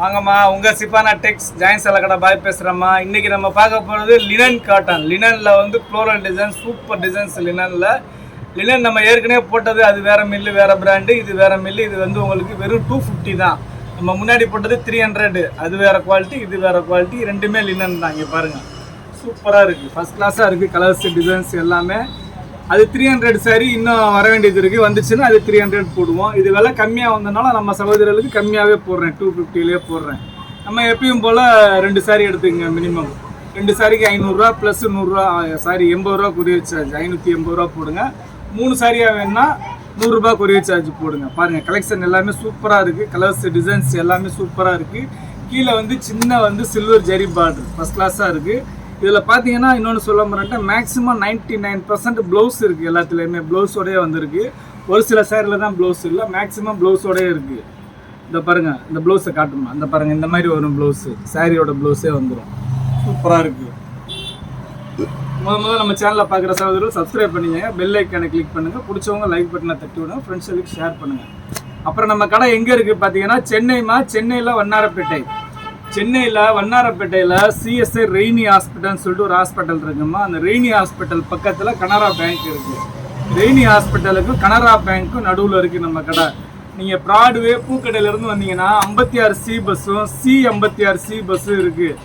வாங்கம்மா உங்கள் சிப்பானா டெக்ஸ் ஜாயின் கடை பாய் பேசுகிறேம்மா இன்றைக்கி நம்ம பார்க்க போகிறது லினன் காட்டன் லினனில் வந்து ஃப்ளோரல் டிசைன் சூப்பர் டிசைன்ஸ் லினனில் லினன் நம்ம ஏற்கனவே போட்டது அது வேறு மில்லு வேறு பிராண்டு இது வேறு மில்லு இது வந்து உங்களுக்கு வெறும் டூ ஃபிஃப்டி தான். நம்ம முன்னாடி போட்டது த்ரீ ஹண்ட்ரடு அது வேறு குவாலிட்டி இது வேறு குவாலிட்டி ரெண்டுமே லினன் தான் இங்கே பாருங்கள் சூப்பராக இருக்குது ஃபஸ்ட் கிளாஸாக இருக்குது கலர்ஸ் டிசைன்ஸ் எல்லாமே. அது த்ரீ ஹண்ட்ரட் சாரி இன்னும் வர வேண்டியது இருக்குது வந்துச்சுன்னா அது த்ரீ ஹண்ட்ரட் போடுவோம். இது விலை கம்மியாக வந்தனால நம்ம சகோதரர்களுக்கு கம்மியாகவே போடுறேன். டூ ஃபிஃப்டிலேயே போடுறேன். நம்ம எப்பயும் போல் ரெண்டு சாரி எடுத்துக்கங்க மினிமம் ரெண்டு சாரிக்கு ஐநூறுரூவா ப்ளஸ் நூறுரூவா சாரி எண்பது ரூபா கொரியர் சார்ஜ் ஐநூற்றி எண்பது ரூபா போடுங்க. மூணு சாரியாக வேணுன்னா நூறுரூபா கொரியர் சார்ஜ் போடுங்க. பாருங்கள் கலெக்ஷன் எல்லாமே சூப்பராக இருக்குது கலர்ஸ் டிசைன்ஸ் எல்லாமே சூப்பராக இருக்குது கீழே வந்து சின்ன வந்து சில்வர் ஜெரி பார்டர் ஃபஸ்ட் கிளாஸாக இருக்குது இதில் பார்த்தீங்கன்னா இன்னொன்று சொல்ல மாட்டேன் maximum ninety nine percent blouse இருக்குது எல்லாத்துலேயுமே ப்ளவுஸோடய வந்திருக்கு. ஒரு சில சேரில் தான் ப்ளவுஸ் இல்லை. மேக்ஸிமம் ப்ளவுஸோடய இருக்குது இந்த பாருங்கள் இந்த ப்ளவுஸை காட்டுமா இந்த பாருங்கள் இந்த மாதிரி வரும் ப்ளவுஸு சாரியோட ப்ளவுஸே வந்துடும் சூப்பராக இருக்குது முத முதல் நம்ம சேனலில் பார்க்குற சகோதரர்கள் சப்ஸ்கிரைப் பண்ணிங்க பெல் ஐக்கானை கிளிக் பண்ணுங்கள் பிடிச்சவங்க லைக் பட்டனை தட்டி விடுங்க. ஃப்ரெண்ட்ஸுக்கு ஷேர் பண்ணுங்கள் அப்புறம் நம்ம கடை எங்கே இருக்குது பார்த்தீங்கன்னா சென்னைமா சென்னையில் வண்ணாரப்பேட்டை. சென்னையில் வண்ணாரப்பேட்டையில் சிஎஸ்ஐ ரெய்னி ஹாஸ்பிட்டல்னு சொல்லிட்டு ஒரு ஹாஸ்பிட்டல் இருக்குமா அந்த ரெய்னி ஹாஸ்பிட்டல் பக்கத்தில் கனரா பேங்க் இருக்குது ரெய்னி ஹாஸ்பிட்டலுக்கும் கனரா பேங்க்கும் நடுவில் இருக்குது நம்ம கடை. நீங்கள் ப்ராட்வே பூக்கடையிலேருந்து வந்தீங்கன்னா ஐம்பத்தி ஆறு சி பஸ்ஸும் சி ஐம்பத்தி ஆறு சி பஸ்ஸும் இருக்குது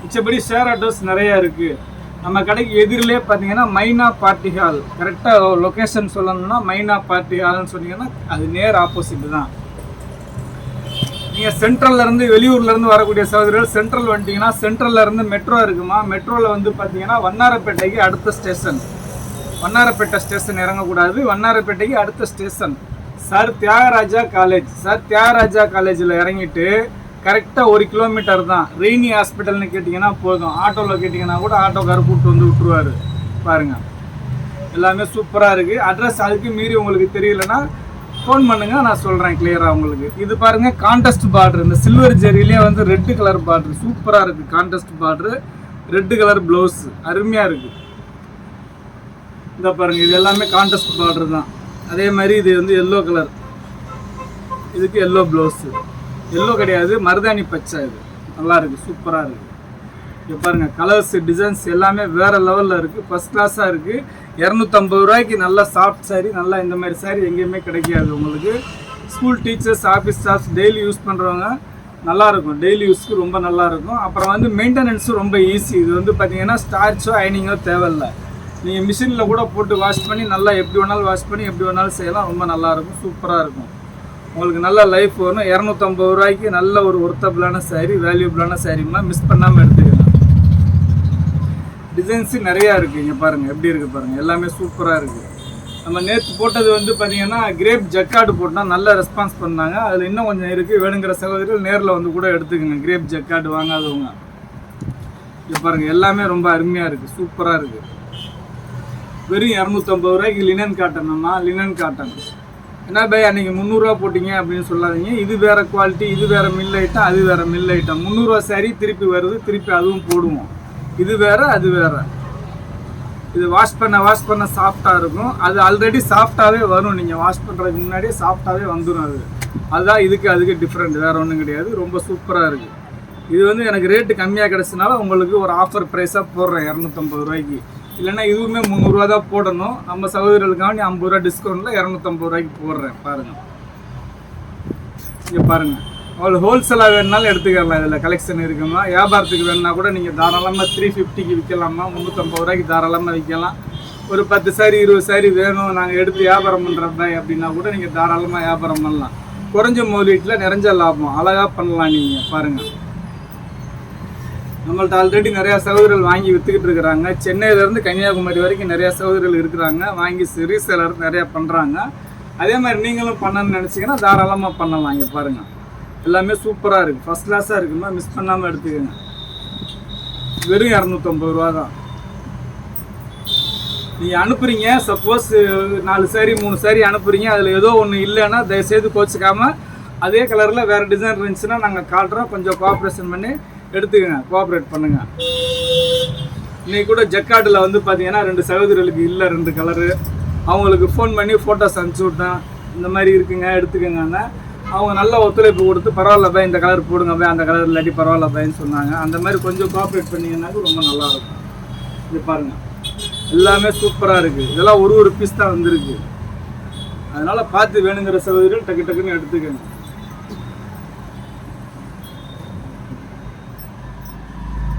மிச்சபடி ஷேர் ஆட்டோஸ் நிறையா இருக்குது நம்ம கடைக்கு எதிரிலே பார்த்தீங்கன்னா மைனா பார்ட்டி ஹால். கரெக்டாக லொக்கேஷன் சொல்லணும்னா மைனா பார்ட்டி ஹால்னு சொன்னீங்கன்னா அது நேர் ஆப்போசிட் தான். நீங்கள் சென்ட்ரல்ல இருந்து வெளியூர்ல இருந்து வரக்கூடிய சகோதரர்கள் சென்ட்ரல் வந்துட்டீங்கன்னா சென்ட்ரல்ல இருந்து மெட்ரோ இருக்குமா? மெட்ரோவில் வந்து பார்த்தீங்கன்னா வண்ணாரப்பேட்டைக்கு அடுத்த ஸ்டேஷன் வண்ணாரப்பேட்டை ஸ்டேஷன் இறங்கக்கூடாது. வண்ணாரப்பேட்டைக்கு அடுத்த station sir Thyagaraja college sir Thyagaraja காலேஜில் இறங்கிட்டு கரெக்டாக ஒரு கிலோமீட்டர் தான். ரெய்னி ஹாஸ்பிட்டல்னு கேட்டிங்கன்னா போதும். ஆட்டோவில் கேட்டிங்கன்னா கூட ஆட்டோக்காரர் கூப்பிட்டு வந்து விட்டுருவார். பாருங்கள் எல்லாமே சூப்பராக இருக்குது அட்ரஸ் அதுக்கு மீறி உங்களுக்கு தெரியலன்னா ஃபோன் பண்ணுங்கள் நான் சொல்கிறேன் கிளியராக உங்களுக்கு. இது பாருங்கள் கான்டெஸ்ட் பார்டர் இந்த சில்வர் ஜெரிலே வந்து ரெட்டு கலர் பார்டர் சூப்பராக இருக்குது contest border red colour blouse அருமையாக இருக்குது இந்த பாருங்கள் இது எல்லாமே கான்டெஸ்ட் பார்டர் தான். அதே மாதிரி இது வந்து எல்லோ கலர் இதுக்கு எல்லோ ப்ளவுஸு எல்லோ கிடையாது மருதாணி பச்சை இது. நல்லா சூப்பராக இருக்குது இங்கே பாருங்கள் கலர்ஸ் டிசைன்ஸ் எல்லாமே வேறு லெவலில் இருக்குது ஃபஸ்ட் கிளாஸாக இருக்குது இரநூத்தம்பது ரூபாய்க்கு நல்லா சாஃப்ட் saree நல்லா இந்த மாதிரி saree எங்கேயுமே கிடைக்காது உங்களுக்கு. School teachers office staffs daily use பண்ணுறவங்க நல்லாயிருக்கும். டெய்லி யூஸ்க்கு ரொம்ப நல்லாயிருக்கும். அப்புறம் வந்து மெயின்டெனன்ஸும் ரொம்ப ஈஸி இது வந்து பார்த்தீங்கன்னா ஸ்டார்ச்சோ அயனிங்கோ தேவையில்லை. நீங்கள் மிஷினில் கூட போட்டு வாஷ் பண்ணி நல்லா எப்படி வேணாலும் வாஷ் பண்ணி எப்படி வேணாலும் செய்யலாம். ரொம்ப நல்லாயிருக்கும். சூப்பராக இருக்கும். உங்களுக்கு நல்ல லைஃப் வரும். இரநூத்தம்பது ரூபாய்க்கு நல்ல ஒரு ஒர்த்தபிளான saree வேல்யூபிளான சாரீமா மிஸ் பண்ணாமல் எடுத்துக்கலாம் டிசைன்ஸு நிறையா இருக்குது இங்கே பாருங்கள் எப்படி இருக்குது பாருங்கள் எல்லாமே சூப்பராக இருக்குது நம்ம நேற்று போட்டது வந்து பார்த்தீங்கன்னா கிரேப் ஜக்கார்டு போட்டால் நல்ல ரெஸ்பான்ஸ் பண்ணாங்க. அதில் இன்னும் கொஞ்சம் இருக்குது வேணுங்கிற சகோதரிகள் நேரில் வந்து கூட எடுத்துக்கோங்க. கிரேப் ஜக்காடு வாங்காதவங்க. இங்கே பாருங்கள் எல்லாமே ரொம்ப அருமையாக இருக்குது சூப்பராக இருக்குது வெறும் இரநூத்தம்பது ரூபாய்க்கு லினன் காட்டணும்னா லினன் காட்டன் என்ன பை அன்றைக்கி முந்நூறுரூவா போட்டிங்க அப்படின்னு சொல்லாதீங்க. இது வேறு குவாலிட்டி இது வேறு மில் ஐட்டம் அது வேறு மில் ஐட்டம் முந்நூறுரூவா சரி திருப்பி வருது. திருப்பி அதுவும் போடுவோம். இது வேற அது வேற. இது வாஷ் பண்ண வாஷ் பண்ண சாஃப்டாக இருக்கும். அது ஆல்ரெடி சாஃப்டாகவே வரும். நீங்கள் வாஷ் பண்ணுறதுக்கு முன்னாடியே சாஃப்டாகவே வந்துடும் அது. அதுதான் இதுக்கு அதுக்கு டிஃப்ரெண்ட் வேறு ஒன்றும் கிடையாது. ரொம்ப சூப்பராக இருக்குது இது வந்து எனக்கு ரேட்டு கம்மியாக கிடச்சினால உங்களுக்கு ஒரு ஆஃபர் ப்ரைஸாக போடுறேன். இரநூத்தம்பது ரூபாய்க்கு. இல்லைன்னா இதுவுமே முந்நூறுரூவா தான் போடணும். நம்ம சகோதரர்களுக்காக நீ ஐம்பது ரூபா டிஸ்கவுண்ட்டில் இரநூத்தம்பது ரூபாய்க்கு போடுறேன். பாருங்கள் இங்கே பாருங்கள் அவ்வளோ ஹோல்சேலாக வேணுனாலும் எடுத்துக்கலாம் இதில் கலெக்ஷன் இருக்குமா? வியாபாரத்துக்கு வேணுன்னா கூட நீங்கள் தாராளமாக த்ரீ ஃபிஃப்டிக்கு விற்கலாமா முந்நூற்றம்பது ரூபாய்க்கு தாராளமாக விற்கலாம். ஒரு பத்து சாரி இருபது சாரி வேணும் நாங்கள் எடுத்து வியாபாரம் பண்ணுறப்ப அப்படின்னா கூட நீங்கள் தாராளமாக வியாபாரம் பண்ணலாம். குறைஞ்ச முதலீட்டில் நிறைஞ்ச லாபம். அழகாக பண்ணலாம் நீங்கள் பாருங்கள் நம்மள்ட்ட ஆல்ரெடி நிறையா சகோதரர்கள் வாங்கி விற்றுக்கிட்டு இருக்கிறாங்க. சென்னையிலேருந்து கன்னியாகுமரி வரைக்கும் நிறையா சகோதரர்கள் இருக்கிறாங்க. வாங்கி ரீசேலர் நிறையா பண்ணுறாங்க அதே மாதிரி நீங்களும் பண்ணணும்னு நினச்சிங்கன்னா தாராளமாக பண்ணலாம் இங்கே பாருங்கள் எல்லாமே சூப்பராக இருக்குது ஃபஸ்ட் கிளாஸாக இருக்குமா மிஸ் பண்ணாமல் எடுத்துக்கோங்க. வெறும் இரநூத்தம்பது ரூபா தான். நீங்கள் அனுப்புகிறீங்க சப்போஸ் நாலு சாரி மூணு சாரி அனுப்புகிறீங்க அதில் ஏதோ ஒன்று இல்லைன்னா தயவுசெய்து கோச்சிக்காமல் அதே கலரில் வேறு டிசைன் இருந்துச்சுன்னா நாங்கள் காட்டுறோம். கொஞ்சம் கோஆப்ரேஷன் பண்ணி எடுத்துக்கோங்க. கோஆப்ரேட் பண்ணுங்கள் இன்றைக்கி கூட ஜக்கார்டில் வந்து பார்த்தீங்கன்னா ரெண்டு சகோதரர்களுக்கு இல்லை ரெண்டு கலரு அவங்களுக்கு ஃபோன் பண்ணி ஃபோட்டோஸ் அனுப்பிச்சி விட்டேன். இந்த மாதிரி இருக்குங்க எடுத்துக்கோங்கன்னா. அவங்க நல்ல ஒத்துழைப்பு கொடுத்து பரவாயில்ல பை இந்த கலர் போடுங்க பை அந்த கலர் இல்லாட்டி பரவாயில்ல பைன்னு சொன்னாங்க. அந்த மாதிரி கொஞ்சம் கோஆப்ரேட் பண்ணிங்கன்னாக்க ரொம்ப நல்லா இருக்கும் இது பாருங்கள் எல்லாமே சூப்பராக இருக்குது இதெல்லாம் ஒரு ஒரு பீஸ் தான் வந்திருக்கு. அதனால் பார்த்து வேணுங்கிற சகோதரிகள் டக்கு டக்குன்னு எடுத்துக்கங்க.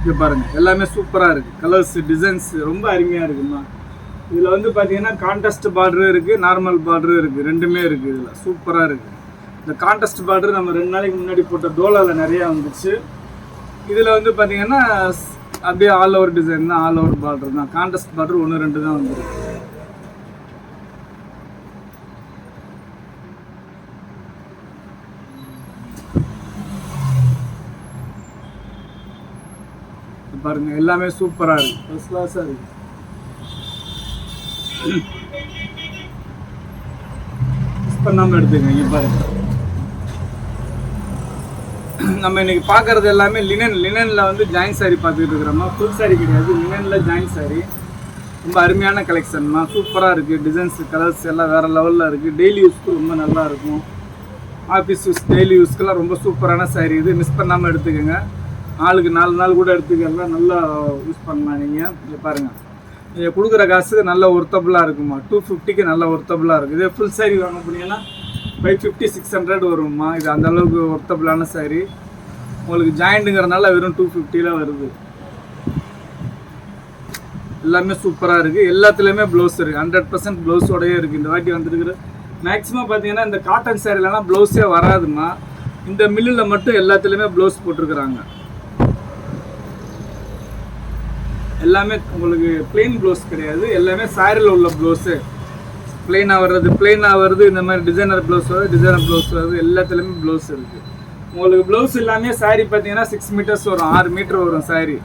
இது பாருங்கள் எல்லாமே சூப்பராக இருக்குது கலர்ஸ் டிசைன்ஸ் ரொம்ப அருமையாக இருக்குமா. இதில் வந்து பார்த்தீங்கன்னா கான்டெஸ்ட் பார்டரும் இருக்குது நார்மல் பார்டரும் இருக்குது ரெண்டுமே இருக்குது இதில். சூப்பராக இருக்குது இந்த கான்டெஸ்ட் பார்டர் நம்ம ரெண்டு நாளைக்கு முன்னாடி போட்ட டோலாவில் நிறையா வந்துச்சு. இதில் வந்து பார்த்தீங்கன்னா அப்படியே ஆல் ஓவர் டிசைன் தான் ஆல் ஓவர் பார்டர் தான் கான்டெஸ்ட் பார்டர் ஒன்று ரெண்டு தான் வந்துருக்கு. பாருங்க எல்லாமே சூப்பராக இருக்கு. ஃபர்ஸ்ட் கிளாஸாக இருக்கு. மிஸ் பண்ணாமல் எடுத்துங்க இங்கே பாருங்க. நம்ம இன்னைக்கு பார்க்கறது எல்லாமே லினன் லினனில் வந்து ஜாயின் சாரி பார்த்துக்கிட்டு இருக்கிறோம்மா ஃபுல் சாரி கிடையாது. லினனில் ஜாயின் சாரி ரொம்ப அருமையான கலெக்ஷன்மா சூப்பராக இருக்குது டிசைன்ஸ் கலர்ஸ் எல்லாம் வேறு லெவலில் இருக்குது டெய்லி யூஸ்க்கு ரொம்ப நல்லா இருக்கும். ஆஃபீஸ் யூஸ் டெய்லி யூஸ்க்கெல்லாம் ரொம்ப சூப்பரான சாரி இது மிஸ் பண்ணாமல் எடுத்துக்கோங்க. நாளுக்கு நாலு நாள் கூட எடுத்துக்கலாம் நல்லா யூஸ் பண்ணலாம் நீங்கள் இங்கே பாருங்கள் நீங்கள் கொடுக்குற காசுக்கு நல்ல ஒர்த்தபுளாக இருக்குமா. டூ ஃபிஃப்டிக்கு நல்ல ஒர்த்தபுளாக இருக்குது இதே ஃபுல் சாரி வாங்க போனீங்கன்னா ஃபைவ் ஃபிஃப்டி சிக்ஸ் ஹண்ட்ரட் வரும்மா. இது அந்த அளவுக்கு ஒர்த்தபிளான சாரி உங்களுக்கு ஜாயிண்ட்டுங்கிறனால வெறும் டூ ஃபிஃப்டியில் வருது. எல்லாமே சூப்பராக இருக்குது எல்லாத்துலேயுமே ப்ளவுஸ் இருக்குது ஹண்ட்ரட் பர்சன்ட் ப்ளவுஸோடயே இருக்குது இந்த வாட்டி வந்துருக்குற மேக்ஸிமம் பார்த்தீங்கன்னா இந்த காட்டன் சேரீலலாம் ப்ளவுஸே வராதுமா. இந்த மில்லில் மட்டும் எல்லாத்துலேயுமே ப்ளவுஸ் போட்டிருக்கிறாங்க. எல்லாமே உங்களுக்கு plain ப்ளவுஸ் கிடையாது. எல்லாமே சாரியில் உள்ள ப்ளவுஸு பிளெயினாக வர்றது பிளெயினாக வருது இந்த மாதிரி டிசைனர் ப்ளவுஸ் வருது டிசைனர் ப்ளவுஸ் வருது எல்லாத்துலேயுமே ப்ளவுஸ் இருக்குது உங்களுக்கு ப்ளவுஸ் எல்லாமே சாரீ பார்த்தீங்கன்னா சிக்ஸ் மீட்டர்ஸ் வரும் ஆறு மீட்டர் வரும் சாரீ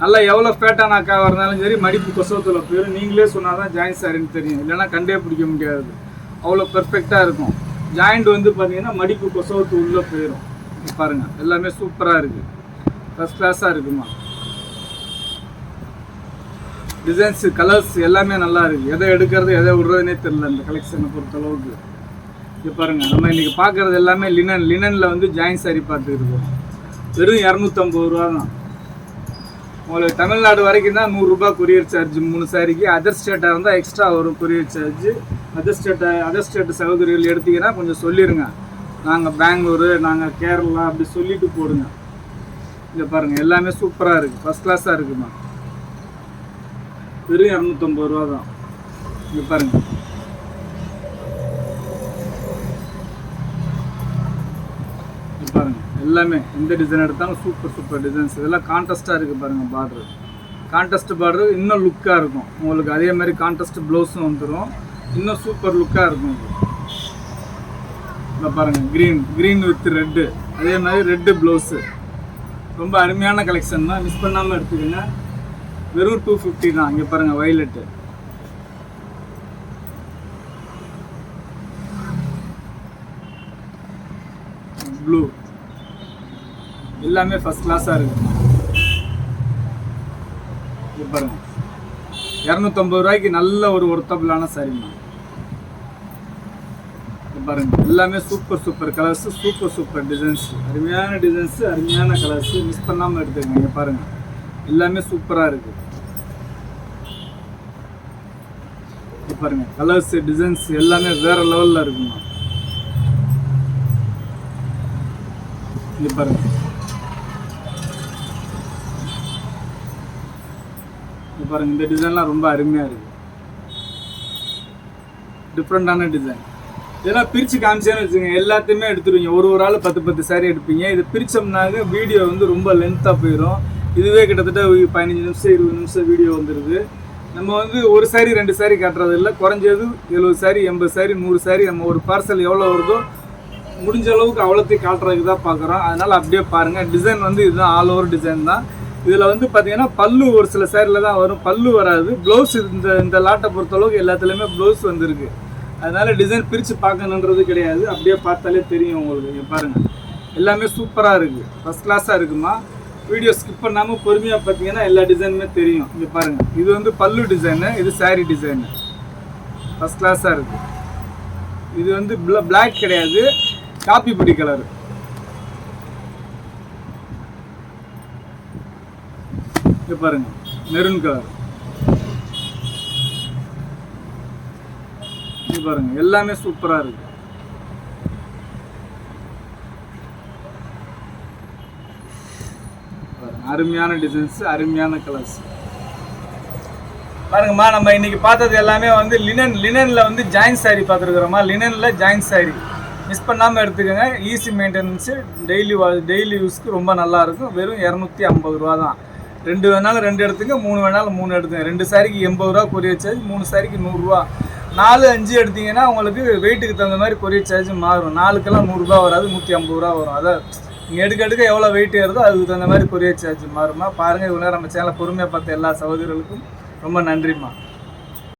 நல்லா எவ்வளோ ஃபேட்டான அக்காவாக இருந்தாலும் சரி மடிப்பு கொசவத்தில் போயிடும் நீங்களே சொன்னால் தான் ஜாயின் சாரின்னு தெரியும். இல்லைன்னா கண்டே பிடிக்க முடியாது. அவ்வளோ பெர்ஃபெக்டாக இருக்கும். ஜாயிண்ட் வந்து பார்த்தீங்கன்னா மடிப்பு கொசவத்து உள்ளே போயிடும் பாருங்கள் எல்லாமே சூப்பராக இருக்குது ஃபஸ்ட் கிளாஸாக இருக்குமா? டிசைன்ஸ் கலர்ஸ் எல்லாமே நல்லா இருக்கு. எதை எடுக்கிறது எதை விடுறதுனே தெரியல இந்த கலெக்ஷனை பொறுத்த அளவுக்கு இது பாருங்க நம்ம இன்னைக்கு பார்க்கறது எல்லாமே லினன் லினனில் வந்து ஜாயின் சாரி பார்த்துருக்கோம் வெறும் இரநூத்தம்பது ரூபா தான். உங்களுக்கு தமிழ்நாடு வரைக்கும் தான் நூறுரூபா கொரியர் சார்ஜ் மூணு சாரிக்கு அதர் ஸ்டேட்டாக இருந்தால் எக்ஸ்ட்ரா வரும் கொரியர் சார்ஜ் அதர் ஸ்டேட்டை அதர் ஸ்டேட்டு சகோதரிகள் எடுத்தீங்கன்னா கொஞ்சம் சொல்லிடுங்க நாங்கள் பெங்களூரு நாங்கள் கேரளா அப்படி சொல்லிட்டு போடுங்க. இங்கே பாருங்கள் எல்லாமே சூப்பராக இருக்குது ஃபஸ்ட் கிளாஸாக இருக்குமா? வெறும் இரநூத்தம்பது ரூபா தான். இங்க பாருங்க. பாருங்க. எல்லாமே எந்த டிசைன் எடுத்தாலும் சூப்பர் சூப்பர் டிசைன்ஸ் இதெல்லாம் கான்டெஸ்ட்டாக இருக்குது பாருங்கள் பார்டர் கான்டெஸ்ட் பார்டர் இன்னும் லுக்காக இருக்கும். உங்களுக்கு அதே மாதிரி கான்டெஸ்ட் ப்ளவுஸும் வந்துடும் இன்னும் சூப்பர் லுக்காக இருக்கும் இந்த பாருங்கள் க்ரீன் க்ரீன் வித் ரெட்டு அதே மாதிரி ரெட்டு ப்ளவுஸு ரொம்ப அருமையான கலெக்ஷன் தான். மிஸ் பண்ணாமல் எடுத்துக்கோங்க. வெறும் டூ ஃபிஃப்டி தான். இங்கே பாருங்கள் வயலட்டு ப்ளூ எல்லாமே ஃபஸ்ட் கிளாஸாக இருக்கு. இங்கே பாருங்கள் இரநூத்தம்பது ரூபாய்க்கு நல்ல ஒரு ஒர்த்தபிளான சரிம்மா பாருங்க எல்லாமே super super colours super super designs அருமையான டிசைன்ஸ் அருமையான கலர்ஸ் மிஸ் பண்ணாமல் எடுத்துக்கோங்க இங்க பாருங்க. எல்லாமே சூப்பராக இருக்குது பாருங்க. கலர்ஸ் டிசைன்ஸ் எல்லாமே வேற லெவலில் இருக்குமா? இது பாருங்க. இது பாருங்க இந்த டிசைன்லாம் ரொம்ப அருமையாக இருக்கு. டிஃப்ரெண்டான டிசைன் இதெல்லாம் பிரித்து காமிச்சேன்னு வச்சுக்கோங்க எல்லாத்தையுமே எடுத்துருவீங்க. ஒரு ஒரு ஆள் பத்து பத்து சாரி எடுப்பீங்க. இதை பிரித்தோம்னாக்க வீடியோ வந்து ரொம்ப லென்த்தாக போயிடும் இதுவே கிட்டத்தட்ட ஒரு பதினஞ்சு நிமிஷம் இருபது நிமிஷம் வீடியோ வந்துடுது நம்ம வந்து ஒரு சாரி ரெண்டு சாரி கட்டுறது இல்லை குறைஞ்சது எழுபது சாரி எண்பது சாரி நூறு சாரி நம்ம ஒரு பார்சல் எவ்வளோ வருதோ முடிஞ்ச அளவுக்கு அவ்வளோத்தையும் காட்டுறதுக்கு தான் பார்க்குறோம். அதனால் அப்படியே பாருங்கள் டிசைன் வந்து இதுதான் ஆல் ஓவர் டிசைன் தான். இதில் வந்து பார்த்தீங்கன்னா பல்லு ஒரு சில சேரில் தான் வரும். பல்லு வராது. ப்ளவுஸ் இந்த இந்த லாட்டை பொறுத்தளவுக்கு எல்லாத்துலேயுமே ப்ளவுஸ் வந்திருக்கு. அதனால் டிசைன் பிரித்து பார்க்கணுன்றது கிடையாது. அப்படியே பார்த்தாலே தெரியும் உங்களுக்கு. பாருங்கள் எல்லாமே சூப்பராக இருக்குது ஃபஸ்ட் கிளாஸாக இருக்குமா? வீடியோ ஸ்கிப் பண்ணாமல் பொறுமையாக பார்த்தீங்கன்னா எல்லா டிசைனுமே தெரியும். இங்கே பாருங்கள் இது வந்து பல்லு டிசைனு இது saree டிசைனு ஃபஸ்ட் கிளாஸாக இருக்குது இது வந்து பிளாக் கிடையாது. காப்பி பொடி கலர் இங்கே பாருங்கள் மெரூன் கலர் இது பாருங்கள் எல்லாமே சூப்பராக இருக்குது பாருங்க, அருமையான டிசைன்ஸ் அருமையான கலர்ஸ் பாருங்கம்மா நம்ம இன்னைக்கு பார்த்தது எல்லாமே வந்து லினன் லினனில் வந்து ஜாயின் சாரி பார்த்துருக்குறோம்மா. லினனில் ஜாயின் சாரி மிஸ் பண்ணாமல் எடுத்துக்கோங்க. ஈஸி மெயின்டெனன்ஸு டெய்லி டெய்லி யூஸ்க்கு ரொம்ப நல்லா இருக்கும். வெறும் இரநூத்தி ஐம்பது ரூபா தான். ரெண்டு வேணாலும் ரெண்டு எடுத்துங்க மூணு வேணாலும் மூணு எடுத்துங்க ரெண்டு சாரிக்கு எண்பது ரூபா கொரியர் சார்ஜ் மூணு சாரிக்கு நூறுரூவா நாலு அஞ்சு எடுத்தீங்கன்னா உங்களுக்கு வெயிட்டுக்கு தகுந்த மாதிரி கொரியர் சார்ஜ் மாறும். நாலுக்கெல்லாம் நூறுரூவா வராது நூற்றி ஐம்பது ரூபா வரும். அதான் எடுக்க எடுக்க எவ்வளோ வெயிட் ஏறுதோ அதுக்கு தகுந்த மாதிரி கொரியர் சார்ஜ் மாறுமா பாருங்கள் இவ்வளோ நம்ம சேனலை பொறுமையாக பார்த்த எல்லா சகோதரர்களுக்கும் ரொம்ப நன்றிம்மா.